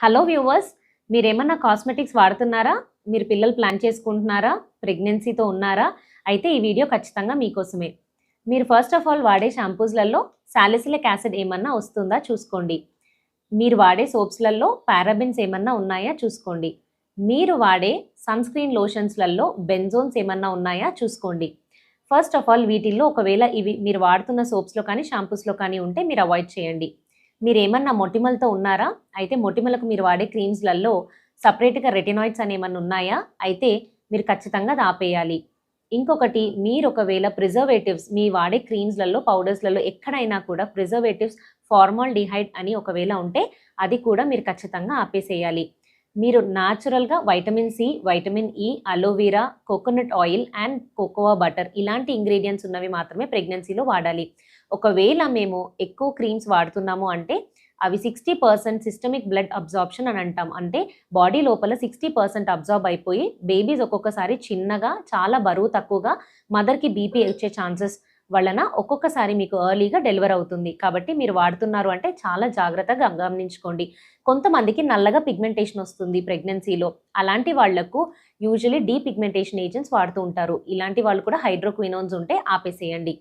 Hello viewers మీరేమన్నా cosmetics వాడుతున్నారా? మీరు పిల్లలు ప్లాన్ చేసుకుంటున్నారా? ప్రెగ్నెన్సీతో ఉన్నారా? అయితే ఈ వీడియో ఖచ్చితంగా మీకోసమే. మీరు ఫస్ట్ ఆఫ్ ఆల్ వాడే షాంపూస్లలో సాలిసిలిక్ యాసిడ్ ఏమన్నా వస్తుందా చూసుకోండి. మీరు వాడే సోప్స్లలో పారాబిన్స్ ఏమన్నా ఉన్నాయా చూసుకోండి. మీరు వాడే సన్ స్క్రీన్ లోషన్స్లలో బెంజోన్స్ ఏమన్నా ఉన్నాయా చూసుకోండి. ఫస్ట్ ఆఫ్ ఆల్ వీటిల్లో ఒకవేళ ఇవి మీరు వాడుతున్న సోప్స్లో కానీ షాంపూస్లో కానీ ఉంటే మీరు అవాయిడ్ చేయండి. మీరు ఏమన్నా మొటిమలతో ఉన్నారా? అయితే మొటిమలకు మీరు వాడే క్రీమ్స్లలో సపరేట్గా రెటినాయిడ్స్ అని ఏమన్నా ఉన్నాయా? అయితే మీరు ఖచ్చితంగా అది ఆపేయాలి ఇంకొకటి మీరు ఒకవేళ ప్రిజర్వేటివ్స్ మీ వాడే క్రీమ్స్లలో పౌడర్స్లలో ఎక్కడైనా కూడా ప్రిజర్వేటివ్స్ ఫార్మాల్ డిహైడ్ అని ఒకవేళ ఉంటే అది కూడా మీరు ఖచ్చితంగా ఆపేసేయాలి. మీరు న్యాచురల్గా వైటమిన్ సి వైటమిన్ e, ఈ aloe vera coconut oil and cocoa butter ఇలాంటి ఇంగ్రీడియంట్స్ ఉన్నవి మాత్రమే ప్రెగ్నెన్సీలో వాడాలి. ఒకవేళ మేము ఎక్కువ క్రీమ్స్ వాడుతున్నాము అంటే అవి sixty percent systemic blood absorption అని అంటాం. అంటే బాడీ లోపల సిక్స్టీ పర్సెంట్ అబ్జార్బ్ అయిపోయి బేబీస్ ఒక్కొక్కసారి చిన్నగా చాలా బరువు తక్కువగా మదర్కి బీపీ వచ్చే ఛాన్సెస్ వలన ఒక్కొక్కసారి మీకు ఎర్లీగా డెలివర్ అవుతుంది. కాబట్టి మీరు వాడుతున్నారు అంటే చాలా జాగ్రత్తగా గమనించుకోండి. కొంతమందికి నల్లగా పిగ్మెంటేషన్ వస్తుంది ప్రెగ్నెన్సీలో. అలాంటి వాళ్ళకు యూజువలీ డీ పిగ్మెంటేషన్ ఏజెంట్స్ వాడుతూ ఉంటారు. ఇలాంటి వాళ్ళు కూడా హైడ్రోక్వినోన్స్ ఉంటే ఆపేసేయండి.